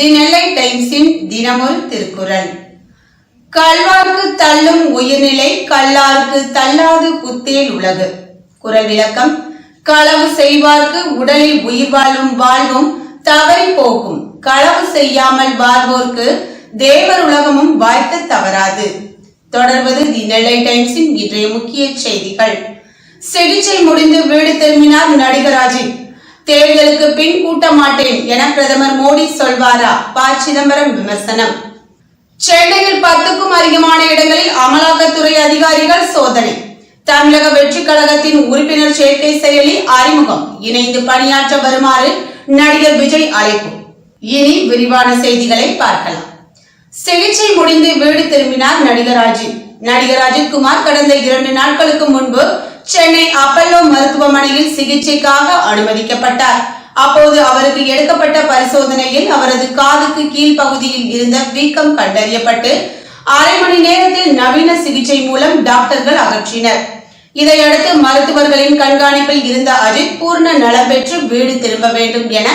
தி நெல்லை டைம்ஸின் தினமொரு திருக்குறள். கல்வார்க்கு தள்ளும் உயிர்நிலை கல்லார்க்கு தள்ளாது புத்தேல் உலகு. குறை விளக்கம் களவு செய்வார்க்கு உடலில் உயிர் வாழும் வாழ்வும் தவறி போகும். களவு செய்யாமல் வாழ்வோர்க்கு தேவர் உலகமும் வாய்த்து தவறாது. தொடர்வது தி நெல்லை டைம்ஸின் இன்றைய முக்கிய செய்திகள். சிகிச்சை முடிந்து வீடு திரும்பினார் நடிகராஜின். தேர்தலுக்கு பின் கூட்ட மாட்டேன் என பிரதமர் மோடி சொல்வாரா? ப. சிதம்பரம் விமர்சனம். சென்னையில் பத்துக்கும் அதிகமான இடங்களில் அமலாக்கத்துறை அதிகாரிகள் சோதனை. தமிழக வெற்றி கழகத்தின் உறுப்பினர் சேர்க்கை செயலி அறிமுகம். இணைந்து பணியாற்ற வருமாறு நடிகர் விஜய் அழைப்பு. இனி விரிவான செய்திகளை பார்க்கலாம். சிகிச்சை முடிந்து வீடு திரும்பினார் நடிகர் அஜித் நடிகர் அஜித் குமார் கடந்த இரண்டு நாட்களுக்கு முன்பு சென்னை அப்பல்லோ மருத்துவமனையில் சிகிச்சைக்காக அனுமதிக்கப்பட்டார். அப்போது அவருக்கு எடுக்கப்பட்ட பரிசோதனையில் அவரது காதுக்கு கீழ்ப்பகுதியில் இருந்த வீக்கம் கண்டறியப்பட்டு அரை மணி நேரத்தில் நவீன சிகிச்சை மூலம் டாக்டர்கள் அகற்றினர். இதையடுத்து மருத்துவர்களின் கண்காணிப்பில் இருந்த அஜித் பூர்ண நலம் பெற்று வீடு திரும்ப வேண்டும் என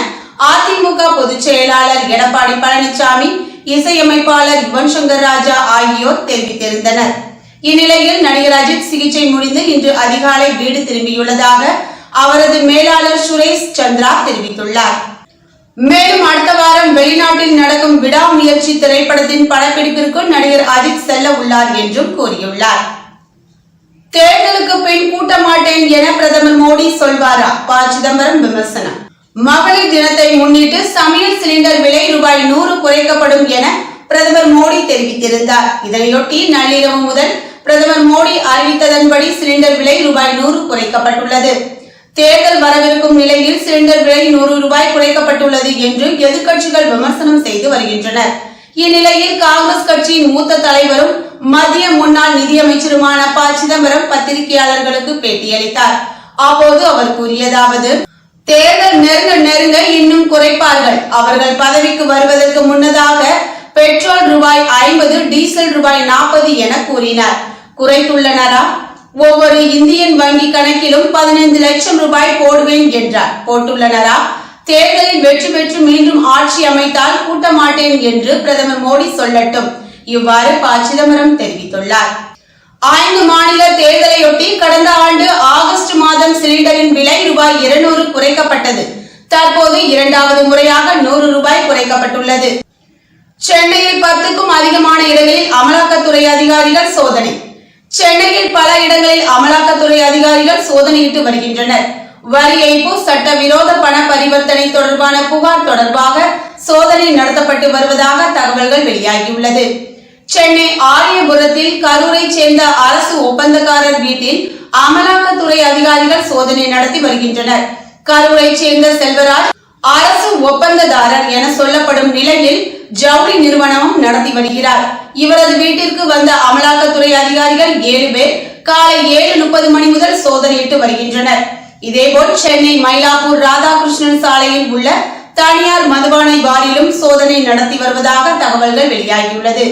அதிமுக பொதுச் செயலாளர் எடப்பாடி பழனிசாமி இசையமைப்பாளர் யுவன் சங்கர் ராஜா ஆகியோர் தெரிவித்திருந்தனர். இந்நிலையில் நடிகர் அஜித் சிகிச்சை முடிந்து இன்று அதிகாலை வீடு திரும்பியுள்ளதாக அவரது மேலாளர் சுரேஷ் சந்திரா தெரிவித்துள்ளார். மேலும் அடுத்த வாரம் வெளிநாட்டில் நடக்கும் விடாமுயற்சி திரைப்படத்தின் படப்பிடிப்பிற்கு நடிகர் அஜித் செல்ல உள்ளார் என்றும் கூறியுள்ளார். தேர்தலுக்கு பின் கூட்ட மாட்டேன் என பிரதமர் மோடி சொல்வாரா? ப. சிதம்பரம் விமர்சனம். மகளிர் தினத்தை முன்னிட்டு சமையல் சிலிண்டர் விலை ரூபாய் நூறு குறைக்கப்படும் என பிரதமர் மோடி தெரிவித்திருந்தார். இதனையொட்டி நள்ளிரவு முதல் பிரதமர் மோடி அறிவித்ததன்படி சிலிண்டர் விலை ரூபாய் நூறு குறைக்கப்பட்டுள்ளது. தேர்தல் வரவிருக்கும் நிலையில் சிலிண்டர் விலை நூறு ரூபாய் குறைக்கப்பட்டுள்ளது என்று எதிர்க்கட்சிகள் விமர்சனம் செய்து வருகின்றனர் இந்நிலையில் காங்கிரஸ் கட்சியின் மூத்த தலைவரும் மத்திய முன்னாள் நிதியமைச்சருமான ப. சிதம்பரம் பத்திரிகையாளர்களுக்கு பேட்டியளித்தார். அப்போது அவர் கூறியதாவது தேர்தல் நெருங்க நெருங்க இன்னும் குறைப்பார்கள். அவர்கள் பதவிக்கு வருவதற்கு முன்னதாக பெட்ரோல் ரூபாய் ஐம்பது டீசல் ரூபாய் நாற்பது என கூறினார். குறைத்துள்ளனரா? ஒவ்வொரு இந்தியன் வங்கி கணக்கிலும் பதினைந்து லட்சம் ரூபாய் போடுவேன் என்றார். போட்டுள்ளனரா? தேர்தலில் வெற்றி பெற்று மீண்டும் ஆட்சி அமைத்தால் கூட்ட மாட்டேன் என்று பிரதமர் மோடி சொல்லட்டும். இவ்வாறு ப. சிதம்பரம் தெரிவித்துள்ளார். ஐந்து மாநில தேர்தலையொட்டி கடந்த ஆண்டு ஆகஸ்ட் மாதம் சிலிண்டரின் விலை ரூபாய் இருநூறு குறைக்கப்பட்டது. தற்போது இரண்டாவது முறையாக நூறு ரூபாய் குறைக்கப்பட்டுள்ளது. சென்னையில் பத்துக்கும் அதிகமான இடங்களில் அமலாக்கத்துறை அதிகாரிகள் சோதனை. சென்னையில் பல இடங்களில் அமலாக்கத்துறை அதிகாரிகள் சோதனையிட்டு வருகின்றனர். வரி ஏய்ப்பு சட்ட விரோத பண பரிவர்த்தனை தொடர்பான புகார் தொடர்பாக சோதனை நடத்தப்பட்டு வருவதாக தகவல்கள் வெளியாகியுள்ளது. சென்னை ஆரியபுரத்தில் கரூரை சேர்ந்த அரசு ஒப்பந்தக்காரர் வீட்டில் அமலாக்கத்துறை அதிகாரிகள் சோதனை நடத்தி வருகின்றனர். கரூரை சேர்ந்த செல்வராஜ் அரசு ஒப்பந்ததாரர் என சொல்லப்படும் நிலையில் ஜவுளி நிறுவனமும் நடத்தி வருகிறார். இவரது வீட்டிற்கு வந்த அமலாக்கத்துறை அதிகாரிகள் ஏழு பேர் காலை ஏழு முப்பது மணி முதல் சோதனையிட்டு வருகின்றனர். இதேபோல் சென்னை மயிலாப்பூர் ராதாகிருஷ்ணன் சாலையில் உள்ள தனியார் மதுபானை பாரிலும் சோதனை நடத்தி வருவதாக தகவல்கள் வெளியாகியுள்ளது.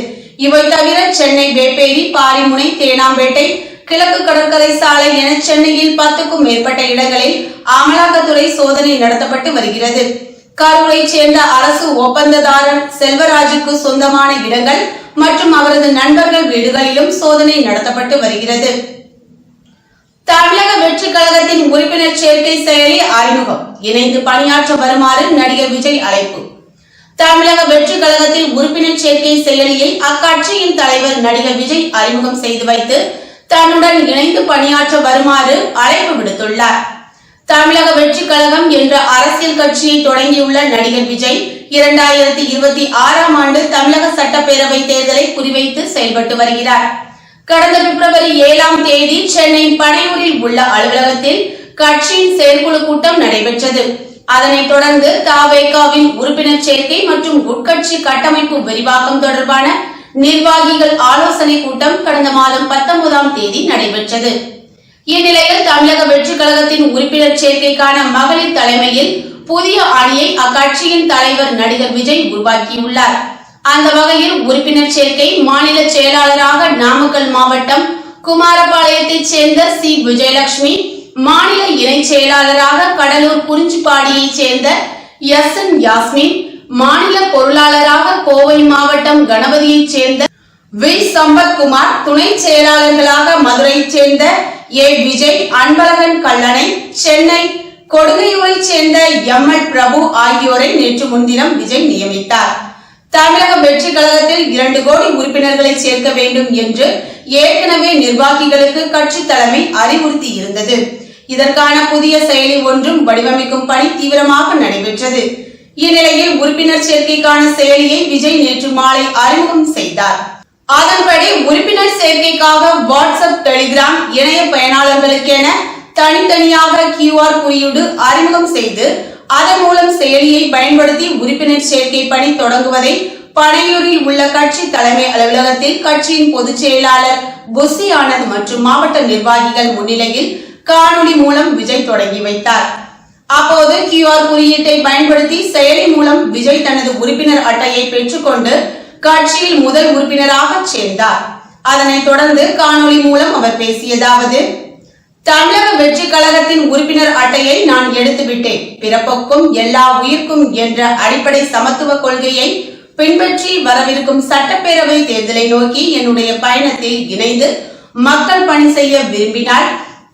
இவை தவிர சென்னை வேப்பேரி பாரிமுனை தேனாம்பேட்டை கிழக்கு கடற்கரை சாலை என சென்னையில் பத்துக்கும் மேற்பட்ட இடங்களில் அமலாக்கத்துறை சோதனை நடத்தப்பட்டு வருகிறது. கரூரை சேர்ந்த அரசு ஒப்பந்ததாரர் செல்வராஜுக்கு சொந்தமான இடங்கள் மற்றும் அவரது நண்பர்கள் வீடுகளிலும் சோதனை நடத்தப்பட்டு வருகிறது. தமிழக வெற்றி கழகத்தின் உறுப்பினர் சேர்க்கை செயலி அறிமுகம். இணைந்து பணியாற்ற வருமாறு நடிகர் விஜய் அழைப்பு. தமிழக வெற்றி கழகத்தில் உறுப்பினர் சேர்க்கை செயலியை அக்கட்சியின் தலைவர் நடிகர் விஜய் அறிமுகம் செய்து வைத்து தன்னுடன் இணைந்து பணியாற்ற வருமாறு அழைப்பு விடுத்துள்ளார். தமிழக வெற்றி கழகம் என்ற அரசியல் கட்சியை தொடங்கியுள்ள நடிகர் விஜய் இரண்டாயிரத்தி இருபத்தி ஆறாம் ஆண்டு தமிழக சட்டப்பேரவை தேர்தலை குறிவைத்து செயல்பட்டு வருகிறார். கடந்த பிப்ரவரி ஏழாம் தேதி சென்னை பனையூரில் உள்ள அலுவலகத்தில் கட்சியின் செயற்குழு கூட்டம் நடைபெற்றது. அதனைத் தொடர்ந்து தாவேகாவின் உறுப்பினர் சேர்க்கை மற்றும் உட்கட்சி கட்டமைப்பு விரிவாக்கம் தொடர்பான நிர்வாகிகள் ஆலோசனை கூட்டம் கடந்த மாதம் பத்தொன்பதாம் தேதி நடைபெற்றது. இந்நிலையில் தமிழக வெற்றி கழகத்தின் உறுப்பினர் சேர்க்கைக்கான மகளிர் தலைமையில் புதிய அணியை அக்கட்சியின் தலைவர் நடிகர் விஜய் உருவாக்கியுள்ளார். அந்த வகையில் உறுப்பினர் சேர்க்கை மாநில செயலாளராக நாமக்கல் மாவட்டம் குமாரபாளையத்தைச் சேர்ந்த சி. விஜயலட்சுமி மாநில இணை செயலாளராக கடலூர் குறிஞ்சிப்பாடியைச் சேர்ந்த எஸ். என். யாஸ்மின் மாநில பொருளாளராக கோவை மாவட்டம் கணபதியைச் சேர்ந்த வி. சம்பத்குமார் துணை செயலாளர்களாக மதுரையைச் சேர்ந்த ஏ. விஜய் அன்பழகன் கல்லணை சென்னை கொடுங்கையூரைச் சேர்ந்த எம் எல் பிரபு ஆகியோரை நேற்று முன்தினம் விஜய் நியமித்தார். தமிழக வெற்றி கழகத்தில் இரண்டு கோடி உறுப்பினர்களை சேர்க்க வேண்டும் என்று ஏற்கனவே நிர்வாகிகளுக்கு கட்சி தலைமை அறிவுறுத்தி இருந்தது. இதற்கான புதிய செயலி ஒன்றும் வடிவமைக்கும் பணி தீவிரமாக நடைபெற்றது. இந்நிலையில் உறுப்பினர் சேர்க்கைக்கான செயலியை விஜய் நேற்று மாலை அறிமுகம் செய்தார். அதன்படி உறுப்பினர் சேர்க்கைக்காக வாட்ஸ்அப் டெலிகிராம் இணைய பயனாளர்களுக்கென தனித்தனியாக கியூஆர் குறியீடு அறிமுகம் செய்து அதன் மூலம் செயலியை பயன்படுத்தி உறுப்பினர் சேர்க்கை பணி தொடங்குவதை பனையூரில் உள்ள கட்சி தலைமை அலுவலகத்தில் கட்சியின் பொதுச் செயலாளர் குசி ஆனந்த் மற்றும் மாவட்ட நிர்வாகிகள் முன்னிலையில் காணொலி மூலம் விஜய் தொடங்கி வைத்தார். அப்போது கியூஆர் குறியீட்டை பயன்படுத்தி செயலி மூலம் விஜய் தனது உறுப்பினர் அட்டையை பெற்றுக்கொண்டு கட்சியில் முதல் உறுப்பினராக சேர்ந்தார். அதனைத் தொடர்ந்து காணொலி மூலம் அவர் பேசியதாவது தமிழக வெற்றி கழகத்தின் உறுப்பினர் அட்டையை நான் எடுத்துவிட்டேன். பிறப்புக்கும் எல்லா உயிர்க்கும் என்ற அடிப்படை சமத்துவ கொள்கையை பின்பற்றி வரவிருக்கும் சட்டப்பேரவை தேர்தலை நோக்கி என்னுடைய பயணத்தில் இணைந்து மக்கள் பணி செய்ய விரும்பினால்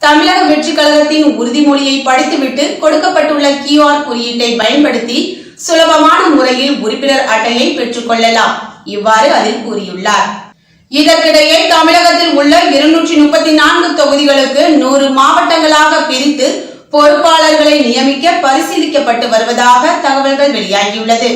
தமிழக வெற்றி கழகத்தின் உறுதிமொழியை படித்துவிட்டு கொடுக்கப்பட்டுள்ள கியூஆர் குறியீட்டை பயன்படுத்தி சுலபமான முறையில் உறுப்பினர் அட்டையை பெற்றுக் கொள்ளலாம். இவ்வாறு அதில் கூறியுள்ளார். இதற்கிடையே தமிழகத்தில் உள்ள இருநூற்றி முப்பத்தி நான்கு தொகுதிகளுக்கு நூறு மாவட்டங்களாக பிரித்து பொறுப்பாளர்களை நியமிக்க பரிசீலிக்கப்பட்டு வருவதாக தகவல்கள் வெளியாகியுள்ளது.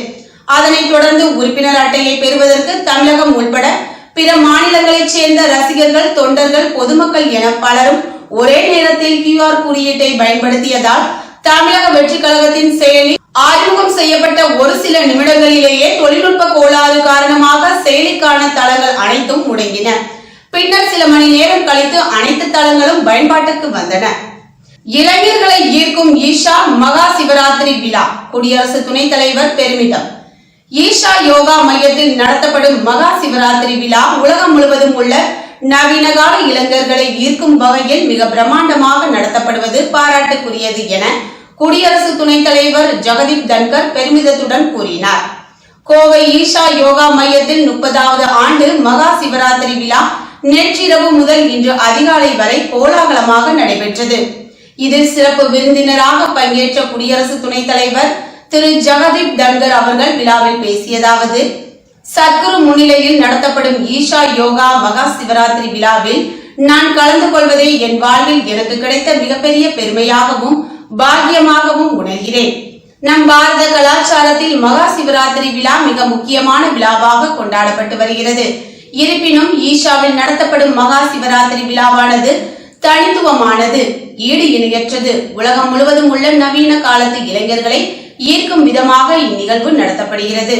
அதனைத் தொடர்ந்து உறுப்பினர் அட்டையை பெறுவதற்கு தமிழகம் உட்பட பிற மாநிலங்களைச் சேர்ந்த ரசிகர்கள் தொண்டர்கள் பொதுமக்கள் என பலரும் ஒரே நேரத்தில் கியூஆர் குறியீட்டை பயன்படுத்தியதால் தமிழக வெற்றி கழகத்தின் செயலி அறிமுகம் செய்யப்பட்ட ஒரு சில நிமிடங்களிலேயே தொழில்நுட்ப கோளாறு காரணமாக செயலிக்கான தளங்கள் அனைத்தும் முடங்கின. பின்னர் சில மணி நேரம் கழித்து அனைத்து தளங்களும் பயன்பாட்டுக்கு வந்தன. இளைஞர்களை ஈர்க்கும் ஈஷா மகா சிவராத்திரி விழா குடியரசு துணைத் தலைவர் பெருமிதம். ஈஷா யோகா மையத்தில் நடத்தப்படும் மகா சிவராத்திரி விழா உலகம் முழுவதும் உள்ள நவீனகால இளைஞர்களை ஈர்க்கும் வகையில் மிக பிரம்மாண்டமாக நடத்தப்படுவது பாராட்டுக்குரியது என குடியரசு துணைத் தலைவர் ஜெகதீப் தன்கர் பெருமிதத்துடன் கூறினார். கோவை ஈஷா யோகா மையத்தில் முப்பதாவது ஆண்டு மகா சிவராத்திரி விழா நேற்றிரவு முதல் இன்று அதிகாலை வரை கோலாகலமாக நடைபெற்றது. இதில் சிறப்பு விருந்தினராக பங்கேற்ற குடியரசு துணைத் தலைவர் திரு ஜெகதீப் தன்கர் அவர்கள் விழாவில் பேசியதாவது சத்குரு முன்னிலையில் நடத்தப்படும் ஈஷா யோகா மகா சிவராத்திரி விழாவில் நான் கலந்து கொள்வதே என் வாழ்வில் எனக்கு கிடைத்த மிகப்பெரிய பெருமையாகவும் பாக்கியமாகவும் உணர்கிறேன். நம் பாரத கலாச்சாரத்தில் மகா சிவராத்திரி விழா மிக முக்கியமான விழாவாக கொண்டாடப்பட்டு வருகிறது. இருப்பினும் ஈஷாவில் நடத்தப்படும் மகா சிவராத்திரி விழாவானது தனித்துவமானது ஈடு இணையற்றது. உலகம் முழுவதும் உள்ள நவீன காலத்து இளைஞர்களை ஈர்க்கும் விதமாக இந்நிகழ்வு நடத்தப்படுகிறது.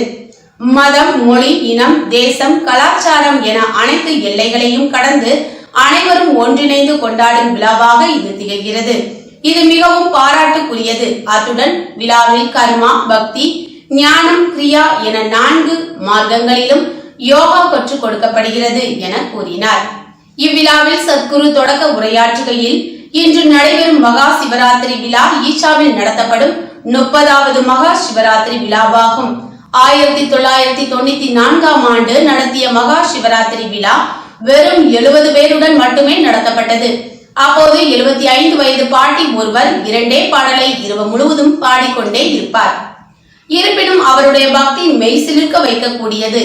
மதம் மொழி இனம் தேசம் கலாச்சாரம் என அனைத்து எல்லைகளையும் கடந்து அனைவரும் ஒன்றிணைந்து கொண்டாடும் விழாவாக இது திகழ்கிறது. இது மிகவும் பாராட்டுக்குரியது. அத்துடன் விழாவில் கர்மா பக்தி ஞானம் கிரியா என நான்கு மார்க்கங்களிலும் யோகா கற்றுக் கொடுக்கப்படுகிறது என கூறினார். இவ்விழாவில் சத்குரு தொடக்க உரையாற்றுகையில் இன்று நடைபெறும் மகா சிவராத்திரி விழா ஈஷாவில் நடத்தப்படும் முப்பதாவது மகா சிவராத்திரி விழாவாகும். ஆயிரத்தி தொள்ளாயிரத்தி தொண்ணூத்தி நான்காம் ஆண்டு நடத்திய மகா சிவராத்திரி விழா வெறும் எழுபது பேருடன் மட்டுமே நடத்தப்பட்டது. அப்போது எழுபத்தி ஐந்து வயது பாட்டி ஒருவர் இரண்டே பாடலை இரவு முழுவதும் பாடிக்கொண்டே இருப்பார். இருப்பினும் அவருடைய பக்தி மெய் சிலிர்க்க வைக்கக்கூடியது.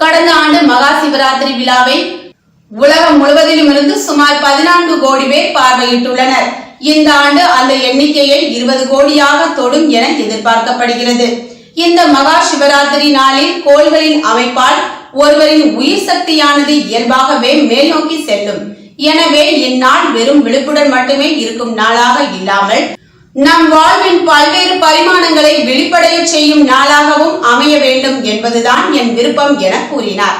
கடந்த ஆண்டு மகா சிவராத்திரி விழாவை உலகம் முழுவதிலும் இருந்து சுமார் பதினான்கு கோடி பேர் பார்வையிட்டுள்ளனர். இந்த ஆண்டு அந்த எண்ணிக்கையை இருபது கோடியாக தொடும் என எதிர்பார்க்கப்படுகிறது. இந்த மகா சிவராத்திரி நாளில் கோள்களின் அமைப்பால் ஒருவரின் உயிர் சக்தியானது இயல்பாகவே மேல் நோக்கி செல்லும். எனவே இந்நாள் வெறும் விழிப்புடன் மட்டுமே இருக்கும் நாளாக இல்லாமல் நம் வாழ்வின் பல்வேறு பரிமாணங்களை வெளிப்படைய செய்யும் நாளாகவும் அமைய வேண்டும் என்பதுதான் என் விருப்பம் என கூறினார்.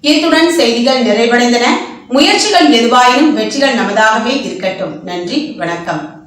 இத்துடன் செய்திகள் நிறைவடைந்தன. முயற்சிகள் எதுவாயினும் வெற்றிகள் நமதாகவே இருக்கட்டும். நன்றி. வணக்கம்.